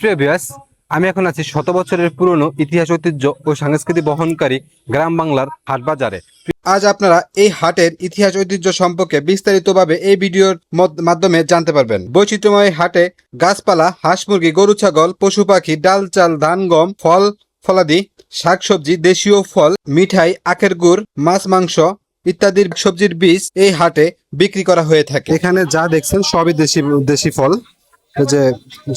প্রিয় ভিউয়ার্স, আমি এখন আছি শত বছরের পুরনো ইতিহাস ঐতিহ্য ও সংস্কৃতি বহনকারী গ্রাম বাংলার হাট বাজারে। আজ আপনারা এই হাটের ইতিহাস ঐতিহ্য সম্পর্কে বিস্তারিতভাবে এই ভিডিওর মাধ্যমে জানতে পারবেন। বৈচিত্র্যময় হাটে গাছপালা হাঁস মুরগি গরু ছাগল পশু পাখি ডাল চাল ধান গম ফল ফলাদি শাকসবজি দেশীয় ফল মিঠাই আখের গুড় মাছ মাংস ইত্যাদির সবজির বীজ এই হাটে বিক্রি করা হয়ে থাকে। এখানে যা দেখছেন সবই দেশি দেশি ফল। যে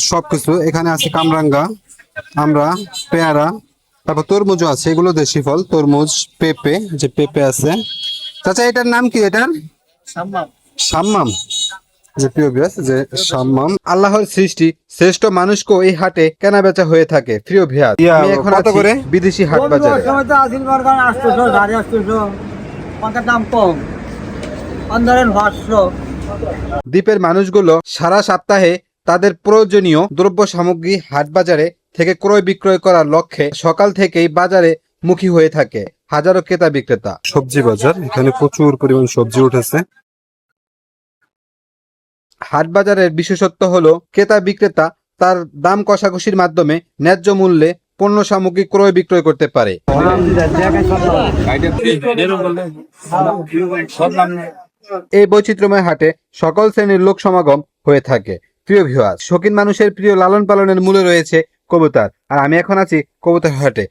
সবকিছু এখানে আছে কামরাঙ্গা আমরা পেয়ারা তারপর তরমুজও আছে এগুলো দেশি ফল তরমুজ পেঁপে যে পেঁপে আছে। চাচা এটার নাম কি এটার? সাম্মাম। যে প্রিয় বিয়াস যে সাম্মাম। আল্লাহর সৃষ্টি শ্রেষ্ঠ মানুষকেও এই হাটে কেনা বেচা হয়ে থাকে প্রিয় ভিয়াস আমি এখন কত করে? বিদেশি হাট বাজারে। দাম কম। দ্বীপের মানুষগুলো সারা সপ্তাহে তাদের প্রয়োজনীয় দ্রব্য সামগ্রী হাট বাজারে থেকে ক্রয় বিক্রয় করার লক্ষ্যে সকাল থেকেই বাজারে মুখী হয়ে থাকে হাজারো ক্রেতা বিক্রেতা। সবজি বাজার এখানে প্রচুর পরিমাণ সবজি উঠেছে। হাট বাজারের বিশেষত্ব হলো ক্রেতা বিক্রেতা তার দাম কষাকষির মাধ্যমে ন্যায্য মূল্যে পণ্য সামগ্রী ক্রয় বিক্রয় করতে পারে। এই বৈচিত্র্যময় হাটে সকল শ্রেণির লোক সমাগম হয়ে থাকে। প্রিয় ভিউয়ার শৌখিন মানুষের প্রিয় লালন পালনের মূলে রয়েছে কবুতর। আর আমি এখন আছি কবুতর হাটে।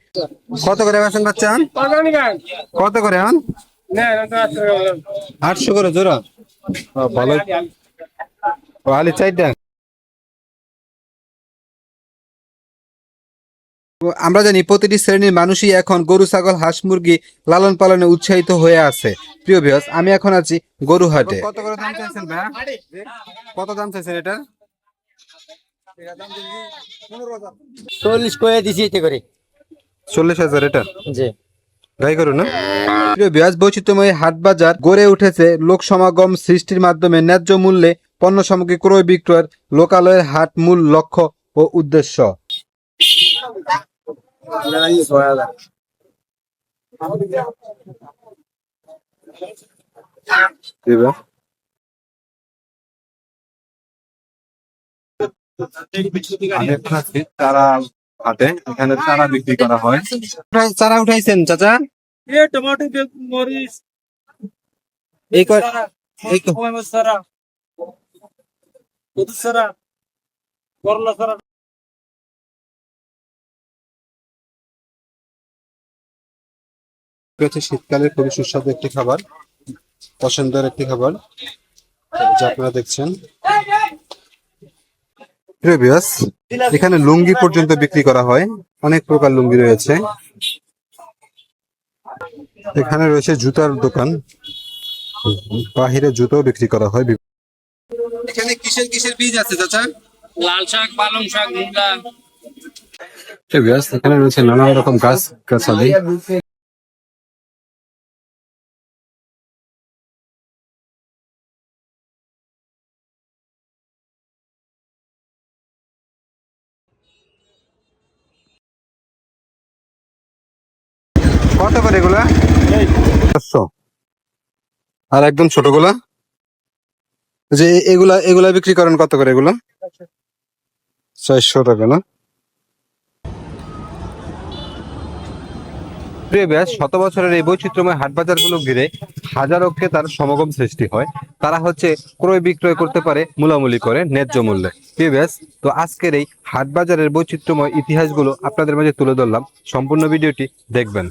কত করে বেছেন বাচ্চা কত করে আটশো করে জোড়া। ভালো। চারটা আমরা জানি প্রতিটি শ্রেণির মানুষই এখন গরু, ছাগল, হাঁস, মুরগি লালন পালনে উৎসাহিত হয়ে আছে। প্রিয় ভিউয়ার্স আমি এখন আছি গরু হাটে। কত করে দাম চাইছেন ভাই? কত দাম চাইছেন এটা? চল্লিশ করে দিছি এতে করে। চল্লিশ হাজার এটা? জি। গাই করু না। প্রিয় বিয়াজ বৈচিত্র্যময় হাট বাজার গড়ে উঠেছে। লোক সমাগম সৃষ্টির মাধ্যমে ন্যায্য মূল্যে পণ্য সামগ্রী ক্রয় বিক্রয়ের লোকালয়ের হাট মূল লক্ষ্য ও উদ্দেশ্য। আছি চারা এখানে চারা বিক্রি করা হয়। চারা উঠাইছেন চাচা? টমেটো মরিচ। এই করলা হচ্ছে শীতকালের খুবই সুস্বাদু একটি খাবার পছন্দের একটি খাবার যা আপনারা দেখছেন। প্রিয় ভিউয়ার্স, এখানে লুঙ্গি পর্যন্ত বিক্রি করা হয়। অনেক প্রকার লুঙ্গি রয়েছে। এখানে রয়েছে জুতার দোকান। বাহিরে জুতো বিক্রি করা হয়। এখানে কিসের কিসের বীজ আছে চাচা? লাল শাক পালং শাক এখানে রয়েছে নানান রকম গাছ গাছালি। কত করে এগুলা? চারশো আর একদম ছোটগুলা? যে এগুলা এগুলা বিক্রি করেন কত করে এগুলা? চারশো টাকা না? প্রিয় ব্যাস শত বছরের এই বৈচিত্র্যময় হাট বাজারগুলো ঘিরে হাজারো ক্রেতার সমাগম সৃষ্টি হয়। তারা হচ্ছে ক্রয় বিক্রয় করতে পারে মূলামূলি করে ন্যায্য মূল্যে। প্রিয় ব্যাস তো আজকের এই হাট বাজারের বৈচিত্র্যময় ইতিহাসগুলো আপনাদের মাঝে তুলে ধরলাম। সম্পূর্ণ ভিডিওটি দেখবেন।